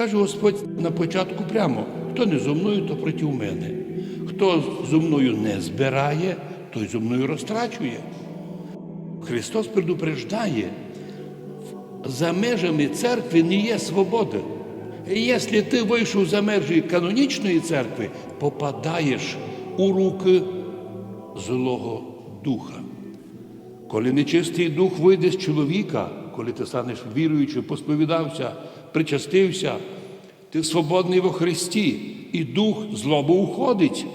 Каже Господь на початку прямо: хто не зо мною, то проти мене. Хто зо мною не збирає, той зо мною розтрачує. Христос предупреждає, за межами церкви не є свобода. І якщо ти вийшов за межі канонічної церкви, попадаєш у руки Злого Духа. Коли нечистий дух вийде з чоловіка, коли ти станеш віруючим, посповідався, причастився, ти свободний во Христі, і дух злобу уходить.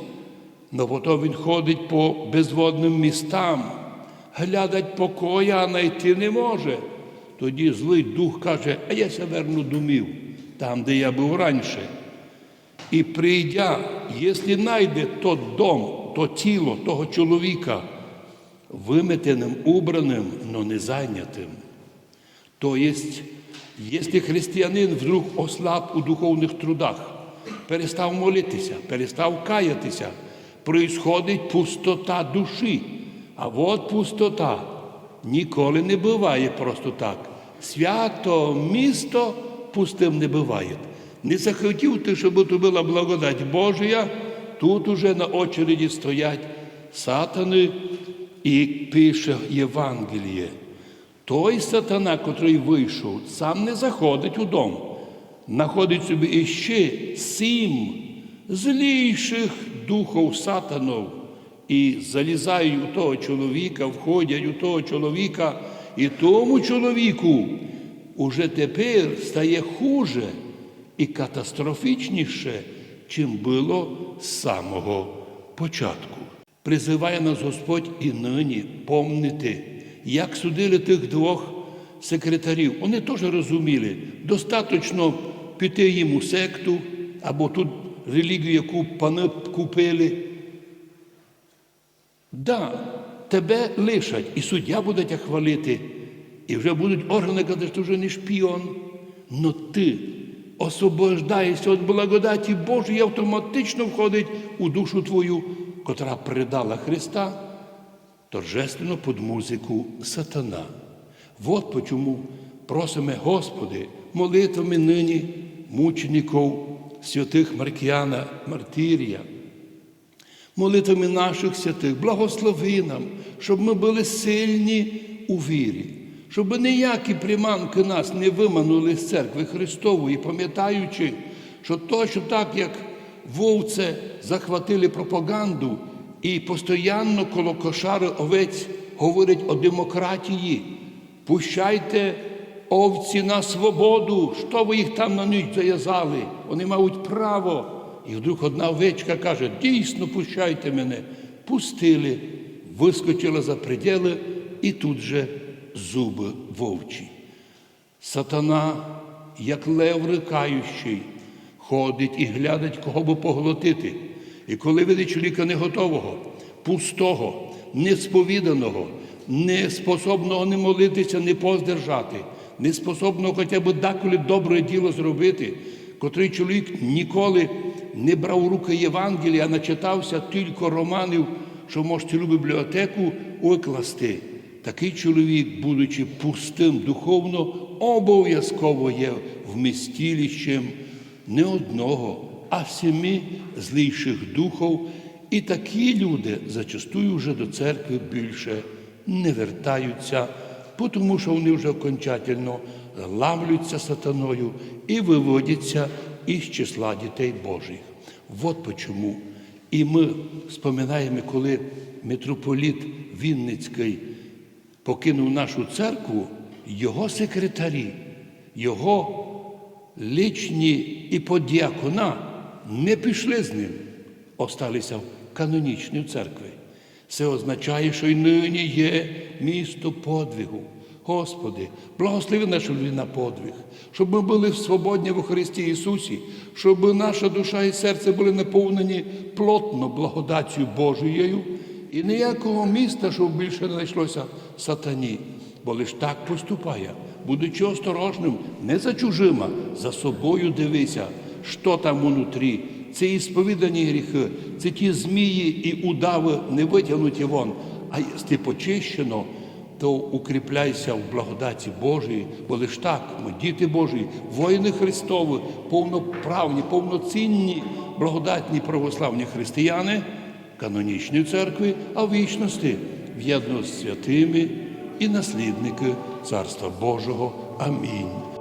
Но потім він ходить по безводним містам, глядать покоя, а знайти не може. Тоді злий дух каже, а я ся верну домів, там, де я був раніше. І прийдя, якщо знайде тот дом, то тіло того чоловіка, виметеним, убраним, но не зайнятим. То есть, если християнин вдруг ослаб у духовних трудах, перестав молитися, перестав каятися, происходить пустота душі. А от пустота ніколи не буває просто так. Свято місто пустим не буває. Не захотів ти, щоб то була благодать Божия, тут уже на очереді стоять сатани і пише Євангеліє. Той сатана, котрий вийшов, сам не заходить у дом, знаходить собі іще сім зліших духов сатанов і залізають у того чоловіка, входять у того чоловіка, і тому чоловіку уже тепер стає хуже і катастрофічніше, чим було з самого початку. Призиває нас Господь і нині помнити, як судили тих двох секретарів. Вони теж розуміли, достатньо піти їм у секту або тут релігію, яку пани купили. Да, тебе лишать, і суддя буде тебе хвалити, і вже будуть органи казати, що вже не шпіон. Но ти освобождаєшся від благодаті Божої автоматично входить у душу твою, котра предала Христа торжественно під музику сатана. Вот почому просимо, Господи, молитвами нині мучеників святих Маркіяна Мартирія, молитвами наших святих, благослови нам, щоб ми були сильні у вірі, щоб ніякі приманки нас не виманули з церкви Христової, пам'ятаючи, що точно так, як вовце захватили пропаганду і постійно коло кошари овець говорять о демократії, пущайте овці на свободу, що ви їх там на ніч зав'язали, вони мають право. І вдруг одна овечка каже, дійсно пущайте мене. Пустили, вискочила за приділи і тут же зуби вовчі. Сатана, як лев рикаючий, ходить і глядить, кого би поглотити. І коли видить чоловіка не готового, пустого, несповіданого, не способного не молитися, не поздержати, не способного хоча б деколи добре діло зробити, котрий чоловік ніколи не брав у руки Євангелія, а начитався тільки романів, що може цілу бібліотеку викласти. Такий чоловік, будучи пустим духовно, обов'язково є вмістилищем не одного, а семи злійших духов. І такі люди зачастую вже до церкви більше не вертаються, тому що вони вже окончательно лавлюються сатаною і виводяться із числа дітей Божих. От почому. І ми споминаємо, коли митрополіт Вінницький покинув нашу церкву, його секретарі, його лічні і подіакона не пішли з ним, осталися в канонічній церкві. Це означає, що й нині є місто подвигу. Господи, благослови нашу на подвиг, щоб ми були свободні в Христі Ісусі, щоб наша душа і серце були наповнені плотно благодаттю Божією, і ніякого міста, щоб більше не знайшлося сатані, бо лиш так поступає. Будучи осторожним, не за чужима, за собою дивися, що там унутрі. Це і сповідані гріхи, це ті змії і удави не витягнуті вон. А якщо почищено, то укріпляйся в благодаті Божій, бо лиш так ми, діти Божі, воїни Христові, повноправні, повноцінні, благодатні православні християни канонічної церкви, а в вічності в'єдно з святими і наслідники Царства Божого. Амінь.